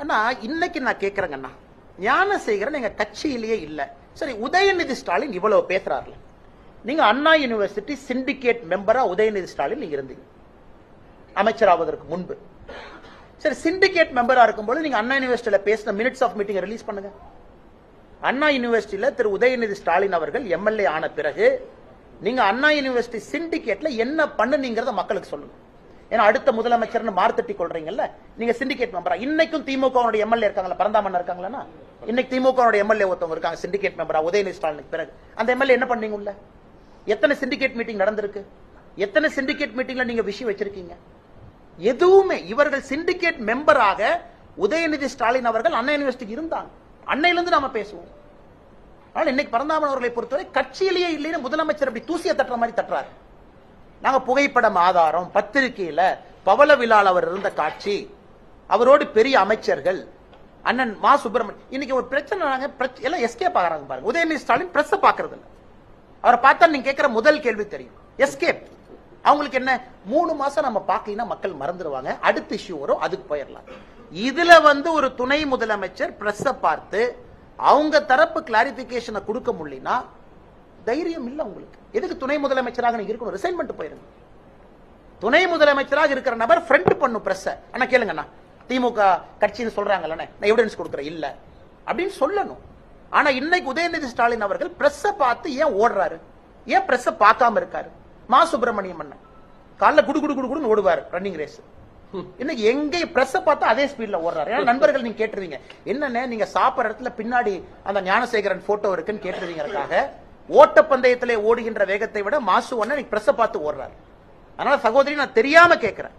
அண்ணா இன்னைக்கு நான் கேட்கறேங்க அண்ணா ஞானசேகரன் எங்க கட்சியிலேயே இல்லை. சரி உதயநிதி ஸ்டாலின் இவ்வளவு பேசுறாருல. நீங்க அண்ணா யூனிவர்சிட்டி சிண்டிகேட் மெம்பரா உதயநிதி ஸ்டாலின் நீங்க இருந்தீங்க. அமைச்சராவதற்கு முன்பு. சரி சிண்டிகேட் மெம்பரா இருக்கும்போது நீங்க அண்ணா யூனிவர்சிட்டியில பேசின மினிட்ஸ் ஆஃப் மீட்டிங் ரிலீஸ் பண்ணுங்க. அண்ணா யூனிவர்சிட்டியில திரு உதயநிதி ஸ்டாலின் அவர்கள் எம்எல்ஏ ஆன பிறகு நீங்க அண்ணா யூனிவர்சிட்டி சிண்டிகேட்ல என்ன பண்ணுனீங்கிறத மக்களுக்கு சொல்லுங்க. ஏன்னா அடுத்த முதலமைச்சர்னு மார்த்தட்டி கொள்றீங்கல்ல நீங்க சிண்டிகேட் மெம்பரா இன்னைக்கும் திமுக எம்எல்ஏ இருக்காங்களா பரந்தாமன் இருக்காங்களா இன்னைக்கு திமுக எம்எல்ஏ ஒருத்தவங்க இருக்காங்க சிண்டிகேட் மெம்பரா உதயநிதி ஸ்டாலினுக்கு பிறகு. அந்த எம்எல்ஏ என்ன பண்ணீங்க உள்ள எத்தனை சிண்டிகேட் மீட்டிங் நடந்திருக்கு? எத்தனை சிண்டிகேட் மீட்டிங்ல நீங்க விஷயம் வச்சிருக்கீங்க? எதுவுமே. இவர்கள் சிண்டிகேட் மெம்பராக உதயநிதி ஸ்டாலின் அவர்கள் அண்ணா யூனிவர்சிட்டிக்கு இருந்தாங்க. அன்னையிலிருந்து நாம பேசுவோம். ஆனால் இன்னைக்கு பரந்தாமன் அவர்களை பொறுத்தவரை கட்சியிலேயே இல்லைன்னு முதலமைச்சர் அப்படி தூசிய தட்டுற மாதிரி தட்டுறாரு. நாங்க புகைப்படம் ஆதாரம் பத்திரிகையில பவள விழால் அவர் இருந்த காட்சி அவரோடு பெரிய அமைச்சர்கள் அண்ணன் மா சுப்பிரமணியன் இன்னைக்கு ஒரு பிரச்சனை பிரச்ச- எல்லாம் எஸ்கேப் ஆகிறாங்க பாருங்க. உதயநிதி ஸ்டாலின் பிரஸ் பாக்குறது இல்ல அவரை பார்த்தா நீங்க கேட்கிற முதல் கேள்வி தெரியும். எஸ்கேப் அவங்களுக்கு என்ன? மூணு மாசம் நம்ம பார்க்கலைன்னா மக்கள் மறந்துடுவாங்க. அடுத்த இஷ்யூ வரும் அதுக்கு போயிடலாம். இதுல வந்து ஒரு துணை முதலமைச்சர் பிரஸ் பார்த்து அவங்க தரப்பு கிளாரிபிகேஷனை கொடுக்க முடியலன்னா தைரியம் இல்ல உங்களுக்கு. எதுக்கு துணை முதலமைச்சராக நீங்க இருக்கணும்? ரிசைன்மெண்ட் போயிருங்க. துணை முதலமைச்சராக இருக்கிற நபர் ஃப்ரெண்ட் பண்ணும் பிரஸ் அண்ணா கேளுங்கண்ணா. திமுக கட்சின்னு சொல்றாங்கல்ல நான் எவிடன்ஸ் கொடுக்குறேன் இல்ல. அப்படின்னு சொல்லணும். ஆனா இன்னைக்கு உதயநிதி ஸ்டாலின் அவர்கள் பிரஸ் பார்த்து ஏன் ஓடுறாரு? ஏன் பிரஸ் பார்க்காம இருக்காரு? மா சுப்பிரமணியம் அண்ணன் காலைல குடு குடு குடு குடுன்னு ஓடுவார் ரன்னிங் ரேஸ் இன்னைக்கு எங்க பிரஸ் பார்த்தா அதே ஸ்பீட்ல ஓடுறாரு. ஏன்னா நண்பர்கள் நீங்க கேட்டுருவீங்க. என்னண்ணே நீங்க சாப்பிடுற இடத்துல பின்னாடி அந்த ஞானசேகரன் போட்டோ இருக்குன்னு கேட்டுருவீங்கறதுக்காக ஓட்டப்பந்தயத்திலே ஓடுகின்ற வேகத்தை விட மாசு ஒன்னு பிரச பிரஸ் பார்த்து ஓடுறாரு. அதனால சகோதரி நான் தெரியாம கேட்கிறேன்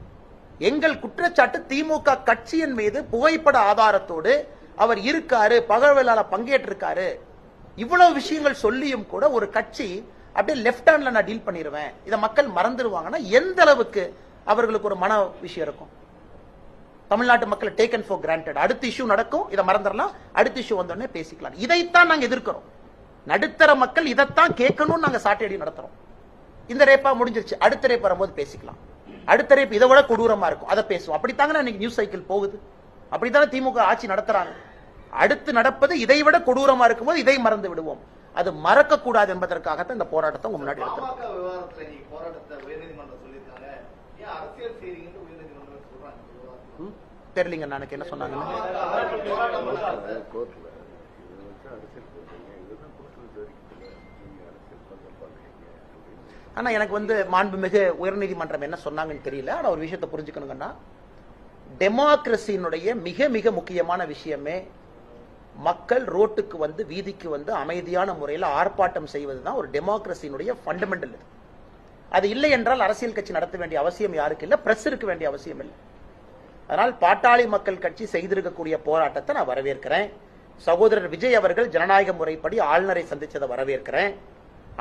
எங்கள் குற்றச்சாட்டு திமுக கட்சியின் மீது புகைப்பட ஆதாரத்தோடு அவர் இருக்காரு பகழ்விழால பங்கேற்றிருக்காரு. இவ்வளவு விஷயங்கள் சொல்லியும் கூட ஒரு கட்சி அப்படியே லெஃப்ட் ஹேண்ட்ல நான் டீல் பண்ணிடுவேன் இதை மக்கள் மறந்துடுவாங்கன்னா எந்த அளவுக்கு அவர்களுக்கு ஒரு மன விஷயம் இருக்கும்? தமிழ்நாட்டு மக்கள் டேக்கன் ஃபார் கிராண்டட் அடுத்த இஷ்யூ நடக்கும் இதை மறந்துடலாம். அடுத்த இஷ்யூ வந்தோடனே பேசிக்கலாம். இதைத்தான் நாங்கள் எதிர்க்கிறோம். நடுத்தர மக்கள் இதைத்தான் கேட்கணும்னு நாங்க சாட்டையடி நடத்துறோம். இந்த ரேப்பா முடிஞ்சிருச்சு. அடுத்த ரேப் வரும்போது பேசிக்கலாம். அடுத்த ரேப் இதை விட கொடூரமா இருக்கும். அதை பேசுவோம். அப்படித்தாங்க இன்னைக்கு நியூஸ் சைக்கிள் போகுது? அப்படித்தானே திமுக ஆட்சி நடத்துறாங்க? அடுத்து நடப்பது இதை விட கொடூரமா இருக்கும்போது இதை மறந்து விடுவோம். அது மறக்க கூடாது என்பதற்காகத்தான் இந்த போராட்டத்தை முன்னாடி எடுத்துறோம் பாமக விவகாரத்துல நீங்க போராட்டத்தை உயர்நீதிமன்றம் சொல்லியிருக்காங்க. ஏன் அரசியல் செய்றீங்கன்னு உயர்நீதிமன்றம் சொல்றாங்க இந்த விவகாரத்துல. ம்? தெரியலங்க. நான் என்ன சொன்னாங்க பாமக போராட்டம் பண்றாங்க. கோர்ட்ல இது வந்து அரசியல் பண்றீங்க நீங்க அரசியல் பண்ண எனக்கு வந்து மாண்புமிகு உயர்நீதிமன்றம் என்ன சொன்னாங்கன்னு தெரியல. ஆனால் ஒரு விஷயத்தை புரிஞ்சுக்கணுங்கன்னா டெமோக்ரஸியினுடைய மிக மிக முக்கியமான விஷயமே மக்கள் ரோட்டுக்கு வந்து வீதிக்கு வந்து அமைதியான முறையில் ஆர்ப்பாட்டம் செய்வது தான் ஒரு டெமோக்ரஸியினுடைய ஃபண்டமெண்டல் இது. அது இல்லை என்றால் அரசியல் கட்சி நடத்த வேண்டிய அவசியம் யாருக்கு இல்லை பிரஸ் இருக்க வேண்டிய அவசியம் இல்லை. அதனால் பாட்டாளி மக்கள் கட்சி செய்திருக்கக்கூடிய போராட்டத்தை நான் வரவேற்கிறேன். சகோதரர் விஜய் அவர்கள் ஜனநாயக முறைப்படி ஆளுநரை சந்திச்சதை வரவேற்கிறேன்.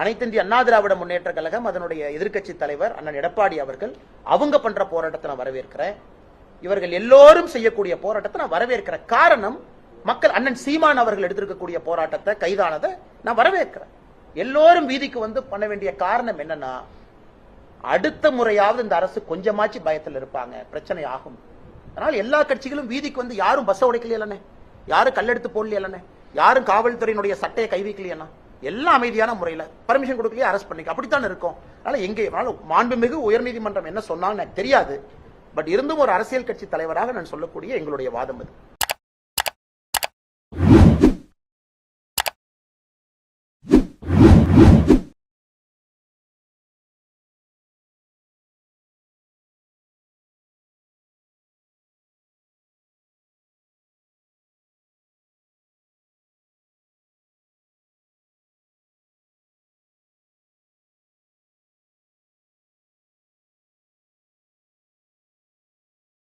அனைத்திந்திய அண்ணா திராவிட முன்னேற்ற கழகம் அதனுடைய எதிர்க்கட்சி தலைவர் அண்ணன் எடப்பாடி அவர்கள் அவங்க பண்ற போராட்டத்தை நான் வரவேற்கிறேன். இவர்கள் எல்லோரும் செய்யக்கூடிய போராட்டத்தை நான் வரவேற்கிற காரணம் மக்கள் அண்ணன் சீமான் அவர்கள் எடுத்திருக்கக்கூடிய போராட்டத்தை கைதானதை நான் வரவேற்கிறேன். எல்லோரும் வீதிக்கு வந்து பண்ண வேண்டிய காரணம் என்னன்னா அடுத்த முறையாவது இந்த அரசு கொஞ்சமாச்சு பயத்தில் இருப்பாங்க. பிரச்சனை ஆகும். அதனால் எல்லா கட்சிகளும் வீதிக்கு வந்து யாரும் பஸ் உடைக்கலையே யாரும் கல்லெடுத்து போடலையே யாரும் காவல்துறையினுடைய சட்டையை கை வைக்கலையா எல்லாம்? அமைதியான முறையில பர்மிஷன் கொடுக்கலையே அரெஸ்ட் பண்ணிக்க. அப்படித்தான் இருக்கும்? அதனால எங்கே? மாண்புமிகு உயர்நீதிமன்றம் என்ன சொன்னாங்கன்னு எனக்கு தெரியாது. பட் இருந்தும் ஒரு அரசியல் கட்சி தலைவராக நான் சொல்லக்கூடிய எங்களுடைய வாதம் அது.